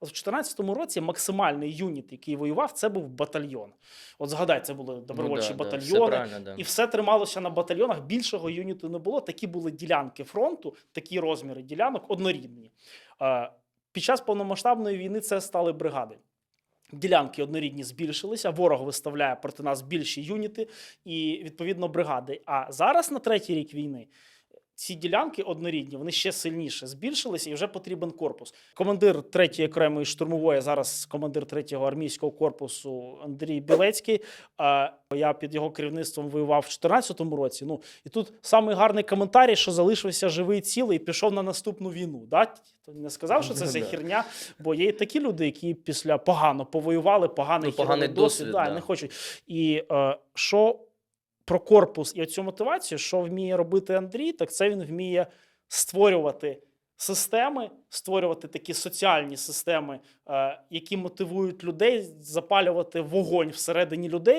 От в 2014 році максимальний юніт, який воював, це був батальйон. От згадай, це були добровольчі ну, да, да, все батальйони. да. І все трималося на батальйонах. Більшого юніту не було. Такі були ділянки фронту, такі розміри ділянок однорідні. Е, Під час повномасштабної війни це стали бригади. Ділянки однорідні збільшилися, ворог виставляє проти нас більші юніти і відповідно бригади. А зараз на третій рік війни. Ці ділянки однорідні, вони ще сильніше збільшилися і вже потрібен корпус. Командир 3-ї окремої штурмової, зараз командир 3-го армійського корпусу Андрій Білецький. Я під його керівництвом воював в 2014 році. Ну і тут самий гарний коментарій, що залишився живий цілий і пішов на наступну війну. Да? То Не сказав, що це Ну, херня, бо є і такі люди, які після погано повоювали, поганий, Ну, поганий досвід, досвід, да, да. не хочуть. І е, що про корпус і цю мотивацію, що вміє робити Андрій, так це він вміє створювати системи, створювати такі соціальні системи, е, які мотивують людей запалювати вогонь всередині людей.